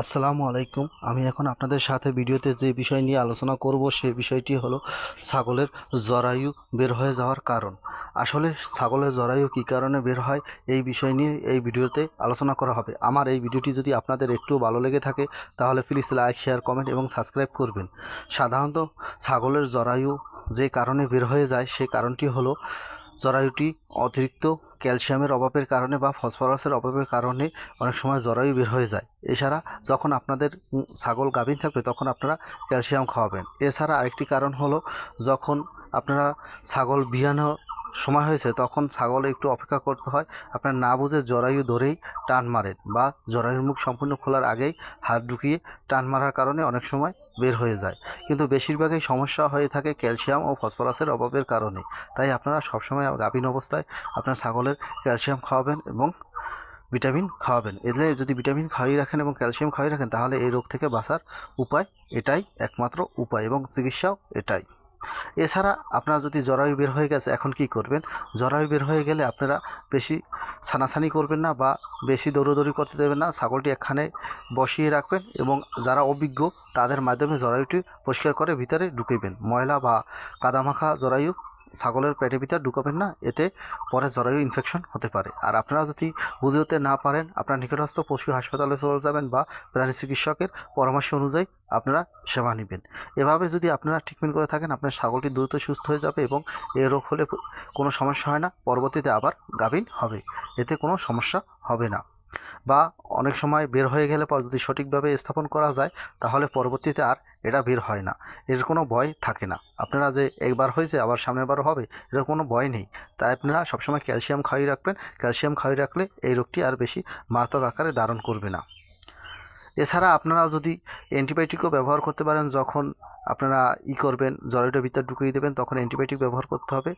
আসসালামু আলাইকুম। আমি এখন আপনাদের সাথে ভিডিওতে যে বিষয় নিয়ে আলোচনা করব সেই বিষয়টি হলো ছাগলের জরায়ু বের হয়ে যাওয়ার কারণ। আসলে ছাগলের জরায়ু কী কারণে বের হয়, এই বিষয় নিয়ে এই ভিডিওতে আলোচনা করা হবে। আমার এই ভিডিওটি যদি আপনাদের একটু ভালো লেগে থাকে, তাহলে প্লিজ লাইক শেয়ার কমেন্ট এবং সাবস্ক্রাইব করবেন। সাধারণত ছাগলের জরায়ু যে কারণে বের হয়ে যায় সেই কারণটি হলো জরায়ুটি অতিরিক্ত ক্যালসিয়ামের অভাবের কারণে বা ফসফরাসের অভাবের কারণে অনেক সময় জরায়ু বের হয়ে যায়। এছাড়া যখন আপনাদের ছাগল গাভীন থাকবে তখন আপনারা ক্যালসিয়াম খাওয়াবেন। এছাড়া আরেকটি কারণ হলো যখন আপনারা ছাগল বিয়ানো সময় হয়েছে, তখন ছাগল একটু অপেক্ষা করতে হয়। আপনার না বুঝে জরায়ু ধরেই টান মারেন বা জরায়ুর মুখ সম্পূর্ণ খোলার আগেই হাত ঢুকিয়ে টান মারার কারণে অনেক সময় বের হয়ে যায়। কিন্তু বেশিরভাগই সমস্যা হয়ে থাকে ক্যালসিয়াম ও ফসফরাসের অভাবের কারণে। তাই আপনারা সবসময় গাভীন অবস্থায় আপনার ছাগলের ক্যালসিয়াম খাওয়াবেন এবং ভিটামিন খাওয়াবেন। এলে যদি ভিটামিন খাওয়াই রাখেন এবং ক্যালসিয়াম খাওয়াই রাখেন, তাহলে এই রোগ থেকে বাঁচার উপায় এটাই, একমাত্র উপায় এবং চিকিৎসাও এটাই। এছাড়া আপনারা যদি জরায়ু বের হয়ে গেছে, এখন কি করবেন? জরায়ু বের হয়ে গেলে আপনারা বেশি ছানাছানি করবেন না বা বেশি দৌড়োদৌড়ি করতে দেবেন না। ছাগলটি একখানে বসিয়ে রাখবেন এবং যারা অভিজ্ঞ, তাদের মাধ্যমে জরায়ুটি পরিষ্কার করে ভিতরে ঢুকিবেন। ময়লা বা কাদামাখা জরায়ু ছাগলের পেটের ভিতরে ঢুকাবেন না, এতে পরে জরায়ু ইনফেকশন হতে পারে। আর আপনারা যদি বুঝতে না পারেন, আপনার নিকটস্থ পশু হাসপাতালে চলে যাবেন বা প্রাণী চিকিৎসকের পরামর্শ অনুযায়ী আপনারা সেবা নেবেন। এভাবে যদি আপনারা ট্রিটমেন্ট করে থাকেন, আপনার ছাগলটি দ্রুত সুস্থ হয়ে যাবে এবং এ রোগ হলে কোনো সমস্যা হয় না, পরবর্তীতে আবার গাভিন হবে। এতে কোনো সমস্যা হবে না। বা অনেক সময় বের হয়ে গেলে পর যদি সঠিকভাবে স্থাপন করা যায়, তাহলে পরবর্তীতে আর এটা বের হয় না। এর কোনো ভয় থাকে না। আপনারা যে একবার হয়েছে, আবার সামনের বারও হবে এর কোনো ভয় নেই। তাই আপনারা সবসময় ক্যালসিয়াম খাইয়ে রাখবেন। ক্যালসিয়াম খাইয়ে রাখলে এই রোগটি আর বেশি মারাত্মক আকারে ধারণ করবে না। এছাড়া আপনারা যদি অ্যান্টিবায়োটিকও ব্যবহার করতে পারেন, যখন আপনারা ই করবেন জরায়ুটার ভিতর ঢুকিয়ে দেবেন, তখন অ্যান্টিবায়োটিক ব্যবহার করতে হবে।